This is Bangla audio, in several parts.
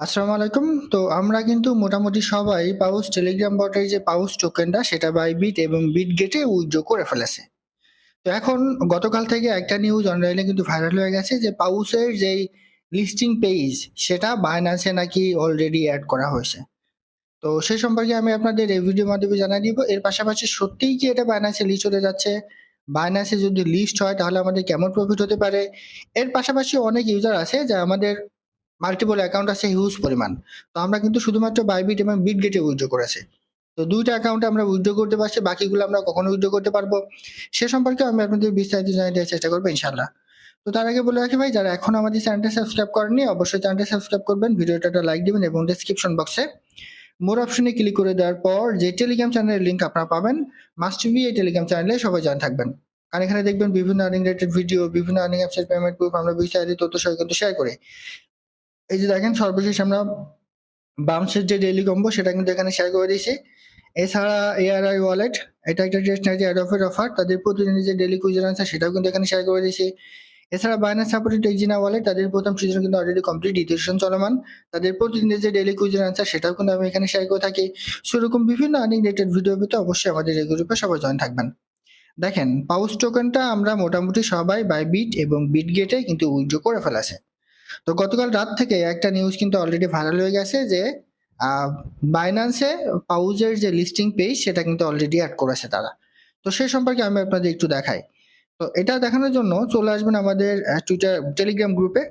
আসসালামু আলাইকুম। তো আমরা কিন্তু মোটামুটি সবাই পাউস টেলিগ্রাম বটের যে পাউস টোকেনটা, সেটা বাই বিট এবং বিট গেটে উইথড্র করে ফেলেছে। তো এখন গতকাল থেকে একটা নিউজ অনলাইনে কিন্তু ভাইরাল হয়ে গেছে যে পাউসের যেই লিস্টিং পেজ সেটা বাইন্যান্সে নাকি অলরেডি অ্যাড করা হয়েছে। তো সে সম্পর্কে আমি আপনাদের এই ভিডিওর মাধ্যমে জানাই দিব। এর পাশাপাশি সত্যিই কি এটা বাইন্যান্সে লিস্ট হতে যাচ্ছে? বাইন্যান্সে যদি লিস্ট হয়, তাহলে আমাদের কেমন প্রফিট হতে পারে? এর পাশাপাশি অনেক ইউজার আছে যা আমাদের মাল্টিপল অ্যাকাউন্ট আছে হিউজ পরিমাণ। তো আমরা কিন্তু শুধুমাত্র বাইবিট এবং বিটগেটে উইথড্র করেছি। তো ২ টা অ্যাকাউন্টে আমরা উইথড্র করতে পারছি, বাকিগুলো আমরা কখনো উইথড্র করতে পারব। সে সম্পর্কে আমি আপনাদের বিস্তারিত জানিয়ে দেওয়ার চেষ্টা করব ইনশাল্লাহ তো তার আগে বলে রাখি ভাই যারা এখন আমাদের চ্যানেলটা সাবস্ক্রাইব করেননি অবশ্যই চ্যানেলটা সাবস্ক্রাইব করবেন, ভিডিওটা একটা লাইক দিবেন এবং ডেসক্রিপশন বক্সে মোর অপশনে ক্লিক করে দেওয়ার পর যে টেলিগ্রাম চ্যানেলের লিঙ্ক আপনারা পাবেন মাস্ট বি এই টেলিগ্রাম চ্যানেলে সবাই জয়েন থাকবেন। কারণ এখানে দেখবেন বিভিন্ন আর্নিং রিলেটেড ভিডিও, বিভিন্ন আর্নিং অ্যাপসের পেমেন্ট প্রুফ আমরা বিস্তারিত তথ্য সহ কিন্তু শেয়ার করি। এই যে দেখেন, সর্বশেষ আমরা বামসের যে ডেইলি কম্বো সেটা কিন্তু এখানে শেয়ার করে দিয়েছি। এছাড়া এআরআই ওয়ালেট এটা একটা টেস্টনারি অ্যাডফের অফার তাদের প্রতিদিন যে ডেইলি কুইজের আনসার সেটাও কিন্তু এখানে শেয়ার করে দিয়েছি। এছাড়া বাইন্যান্স সাপোর্টেড এক্সিনা ওয়ালেট তাদের প্রথম সিজন কিন্তু অলরেডি কমপ্লিট সিজন চলমান। তাদের প্রতিদিনের যে ডেইলি কুইজের আনসার সেটাও কিন্তু আমি এখানে শেয়ার করে থাকি। সেরকম বিভিন্ন আর্নিং রিলেটেড ভিডিও পেতে অবশ্যই আমাদের এই গ্রুপে সবাই জয়েন থাকবেন। দেখেন পাউস টোকেনটা আমরা মোটামুটি সবাই বাই বিট এবং বিট গেটে কিন্তু উইথড্র করে ফেলেছে। তো গতকাল রাত থেকে একটা নিউজ কিন্তু অলরেডি ভাইরাল হয়ে গেছে যে বাইন্যান্সে পাউজের যে লিস্টিং পেজ সেটা কিন্তু অলরেডি অ্যাড করেছে তারা। তো সে সম্পর্কে আমি আপনাদের একটু দেখাই। তো এটা দেখানোর জন্য চলে আসবেন আমাদের টুইটার টেলিগ্রাম গ্রুপে।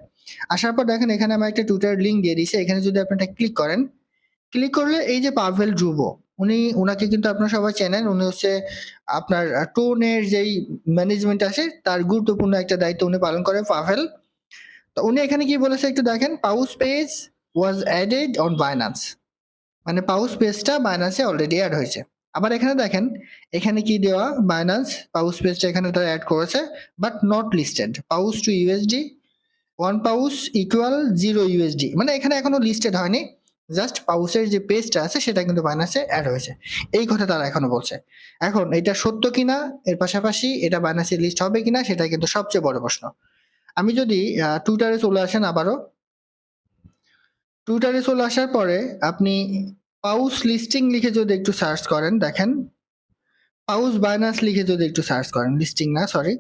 আসার পর দেখেন এখানে আমি একটা টুইটার লিঙ্ক দিয়ে দিয়েছি। এখানে যদি আপনি এটা ক্লিক করেন, ক্লিক করলে এই যে পাভেল ড্রুবো উনি ওনাকে কিন্তু আপনারা সবাই চেনেন। উনি হচ্ছে আপনার টোনের যেই ম্যানেজমেন্ট আছে তার গুরুত্বপূর্ণ একটা দায়িত্ব উনি পালন করেন পাভেল। তো উনি এখানে কি বলেছে একটু দেখেন পাউস page was added on Binance. মানে পাউস পেজটা বাইন্যান্সে অলরেডি অ্যাড হয়েছে। আবার এখানে দেখেন, এখানে কি দেওয়া বাইন্যান্স পাউস পেজটা এখানে তারা অ্যাড করেছে but not listed paws to USD one paws equal zero USD মানে এখানে এখনও লিস্টেড হয়নি। জাস্ট পাউসের যে পেজটা আছে, সেটা কিন্তু বাইন্যান্সে অ্যাড হয়েছে। এই কথা তারা এখনও বলছে। এখন, এটা সত্য কিনা, এর পাশাপাশি এটা বাইন্যান্সে লিস্ট হবে কিনা সেটা কিন্তু সবচেয়ে বড় প্রশ্ন। আমি যদি টুইটারে চলে আসেন আবারও টুইটারে চলে আসার পরে আপনি পাউস লিস্টিং লিখে যদি একটু সার্চ করেন দেখেন পাউস বায়নাস লিখে যদি একটু সার্চ করেন লিস্টিং না সরি।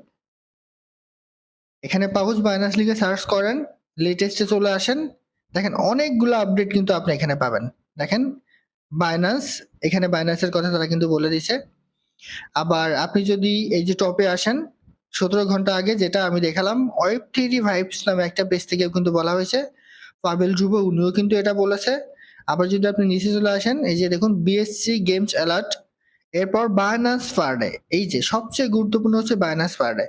এখানে পাউস বায়নাস লিখে সার্চ করেন, লেটেস্টে চলে আসেন। দেখেন অনেকগুলো আপডেট কিন্তু আপনি এখানে পাবেন। দেখেন বাইন্যান্স এখানে বাইন্যান্সের কথা তারা কিন্তু বলে দিছে। আবার আপনি যদি এই যে টপে আসেন ১৭ ঘণ্টা আগে যেটা আমি দেখালাম ওয়েব থ্রি ভাইবস নামে একটা পেজ থেকেও কিন্তু বলা হয়েছে। পাভেল যুব উনিও কিন্তু এটা বলেছে। আবার যদি আপনি নিচে চলে আসেন এই যে দেখুন বিএসসি গেমস অ্যালার্ট এরপর বাইন্যান্স পার-ডে এই যে সবচেয়ে গুরুত্বপূর্ণ হচ্ছে বাইন্যান্স পার-ডে।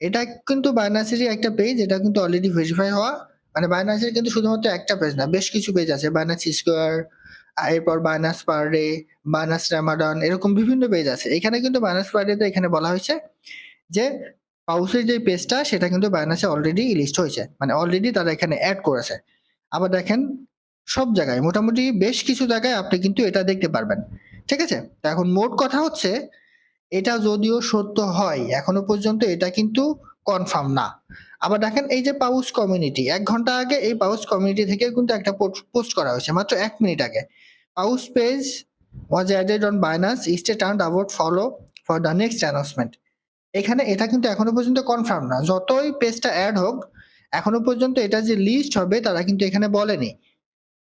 এটা কিন্তু বাইন্যান্সেরই একটা পেজ এটা কিন্তু অলরেডি ভেরিফাই হওয়া। মানে বাইন্যান্সের কিন্তু শুধুমাত্র একটা পেজ না বেশ কিছু পেজ আছে। বাইন্যান্স স্কোয়ার এরপর Binance per day, Binance Ramadan এরকম বিভিন্ন পেজ আছে। এখানে কিন্তু বাইন্যান্স পার-ডেতে এখানে বলা হয়েছে যে পাউসের যে পেজটা সেটা কিন্তু বাইন্যান্সে অলরেডি লিস্ট হয়েছে। মানে অলরেডি তারা এখানে অ্যাড করেছে। আবার দেখেন, সব জায়গায়, মোটামুটি বেশ কিছু জায়গায় আপনি কিন্তু এটা দেখতে পারবেন। ঠিক আছে? তো এখন মোট কথা হচ্ছে, এটা যদিও সত্য হয়, এখনও পর্যন্ত এটা কিন্তু কনফার্ম না। আবার দেখেন, এই যে পাউস কমিউনিটি এক ঘণ্টা আগে এই পাউস কমিউনিটি থেকে কিন্তু একটা পোস্ট করা হয়েছে, মাত্র এক মিনিট আগে। Paws page was added on Binance stay turn about follow for the next announcement. এখানে এটা কিন্তু এখনও পর্যন্ত কনফার্ম না। যতই পেজটা অ্যাড হোক, এখনও পর্যন্ত এটা যে লিস্ট হবে, তারা কিন্তু এখানে বলেনি।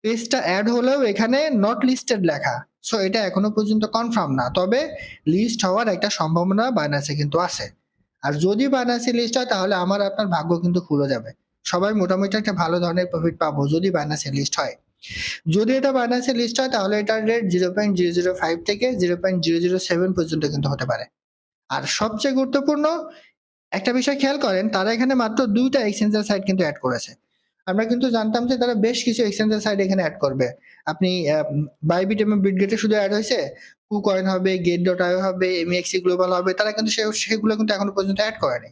পেজটা অ্যাড হলেও এখানে নট লিস্টেড লেখা। সো এটা এখনও পর্যন্ত কনফার্ম না। তবে লিস্ট হওয়ার একটা সম্ভাবনা বাইন্যান্সে কিন্তু আছে। আর যদি বাইন্যান্সে লিস্ট হয়, তাহলে আমার আপনার ভাগ্য কিন্তু খুলে যাবে। সবাই মোটামুটি একটা ভালো ধরনের প্রফিট পাবো যদি বাইন্যান্সে লিস্ট হয়। যদি এটা বাইন্যান্সে লিস্ট হয়, তাহলে এটার রেট 0.005 থেকে 0.007 পর্যন্ত কিন্তু হতে পারে। আর সবচেয়ে গুরুত্বপূর্ণ একটা বিষয় খেয়াল করেন তারা এখানে মাত্র ২ টা এক্সচেঞ্জের সাইট কিন্তু অ্যাড করেছে। আমরা কিন্তু জানতাম যে তারা বেশ কিছু এক্সচেঞ্জের সাইট এখানে অ্যাড করবে। আপনি বাইবিট এবং বিটগেটে শুধু অ্যাড হয়েছে। কুকয়েন হবে, গেট.আইও হবে, এমএক্সি গ্লোবাল হবে। তারা কিন্তু সেগুলো কিন্তু এখনও পর্যন্ত অ্যাড করেনি।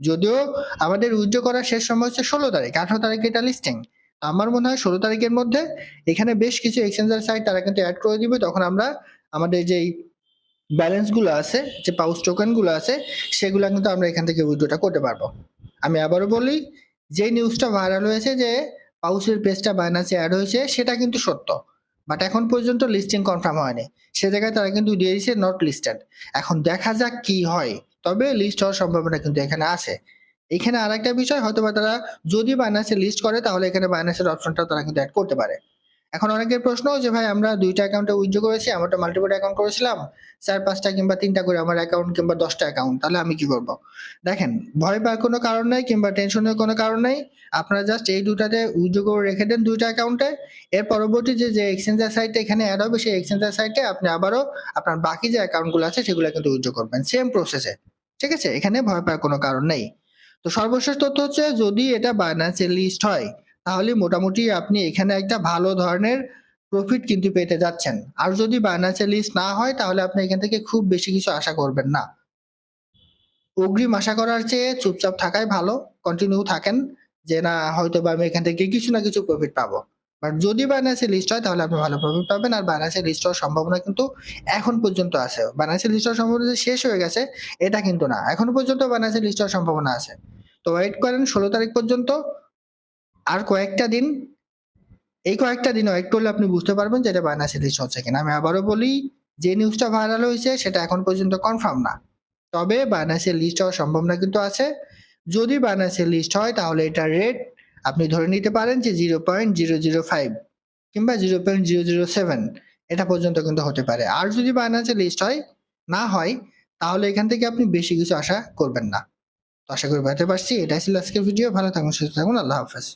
যদিও আমাদের উইথড্র করার শেষ সময় হচ্ছে ১৬ তারিখ। ১৮ তারিখে এটা লিস্টিং। আমার মনে হয় ১৬ তারিখের মধ্যে এখানে বেশ কিছু এক্সচেঞ্জের সাইট তারা কিন্তু অ্যাড করে দিবে। তখন আমরা আমাদের যেই ব্যালেন্সগুলো আছে, যে পাউস টোকেনগুলো আছে সেগুলো কিন্তু আমরা এখান থেকে উইথড্রটা করতে পারব। আমি আবারও বলি যে নিউজটা ভাইরাল হয়েছে যে পাউসের পেজটা বাইনান্সে অ্যাড হয়েছে সেটা কিন্তু সত্য। বাট এখন পর্যন্ত লিস্টিং কনফার্ম হয়নি। সে জায়গায় তারা কিন্তু দিয়ে দিয়েছে নট লিস্টেড এখন দেখা যাক কি হয়। তবে লিস্ট হওয়ার সম্ভাবনা কিন্তু এখানে আছে। এখানে আর একটা বিষয় হয়তো বা তারা যদি বাইনান্সে লিস্ট করে তাহলে এখানে বাইনান্সের অপশনটা তারা কিন্তু অ্যাড করতে পারে। এখন অনেকের প্রশ্ন যে, ভাই, আমরা দুইটা অ্যাকাউন্টে উইথড্র করেছি, আমরা তো মাল্টিপল অ্যাকাউন্ট করেছিলাম। চার পাঁচটা কিংবা তিনটা করে আমার অ্যাকাউন্ট কিংবা দশটা অ্যাকাউন্ট তাহলে আমি কি করব? দেখেন, ভয় পাওয়ার কোনো কারণ নেই কিংবা টেনশনের কোনো কারণ নেই। আপনারা জাস্ট এই দুটাতে উইথড্র করে রেখে দেন দুইটা অ্যাকাউন্টে এর পরবর্তী যে যে এক্সচেঞ্জার সাইটে এখানে অ্যাড হবে, সেই এক্সচেঞ্জার সাইটে আপনি আবারও আপনার বাকি যে অ্যাকাউন্টগুলো আছে, সেগুলো কিন্তু উইথড্র করবেন সেম প্রসেসে ঠিক আছে? এখানে ভয় পাওয়ার কোনো কারণ নেই। তো সর্বশেষ তথ্য হচ্ছে, যদি এটা বাইন্যান্সে লিস্ট হয় তাহলে মোটামুটি আপনি এখানে একটা ভালো ধরনের প্রফিট কিন্তু পেতে যাচ্ছেন। আর যদি বাইন্যান্সে লিস্ট না হয়, তাহলে আপনি এখান থেকে খুব বেশি কিছু আশা করবেন না। অগ্রিম আশা করার চেয়ে চুপচাপ থাকাই ভালো কন্টিনিউ থাকেন, যে না হয়তো বা আমি এখান থেকে কিছু না কিছু প্রফিট পাবো। বাট যদি বাইন্যান্সে লিস্ট হয়, তাহলে আপনি ভালো প্রফিট পাবেন, আর বাইন্যান্সে লিস্ট হওয়ার সম্ভাবনা কিন্তু এখন পর্যন্ত আছে। বাইন্যান্সে লিস্ট হওয়ার সম্ভাবনা শেষ হয়ে গেছে, এটা কিন্তু না। এখন পর্যন্ত বাইন্যান্সে লিস্ট হওয়ার সম্ভাবনা আছে। তো ওয়েট করেন, ষোলো তারিখ পর্যন্ত আর কয়েকটা দিন, এই কয়েকটা দিন ওয়েট করলে আপনি বুঝতে পারবেন যে এটা বাইন্যান্সে লিস্ট হচ্ছে কিনা। আমি আবারও বলি, যে নিউজটা ভাইরাল হয়েছে সেটা এখন পর্যন্ত কনফার্ম না। তবে বাইন্যান্সে লিস্ট হওয়ার সম্ভাবনা কিন্তু আছে। যদি বাইন্যান্সে লিস্ট হয় তাহলে এটা রেট আপনি ধরে নিতে পারেন যে zero point zero zero five কিংবা zero point zero zero seven এটা পর্যন্ত কিন্তু হতে পারে। আর যদি বাইন্যান্সে লিস্ট হয়, না হয়, তাহলে এখান থেকে আপনি বেশি কিছু আশা করবেন না। তো আশা করি বুঝতে পারছি। এটাই ছিল আজকের ভিডিও ভালো থাকুন, সুস্থ থাকুন। আল্লাহ হাফেজ।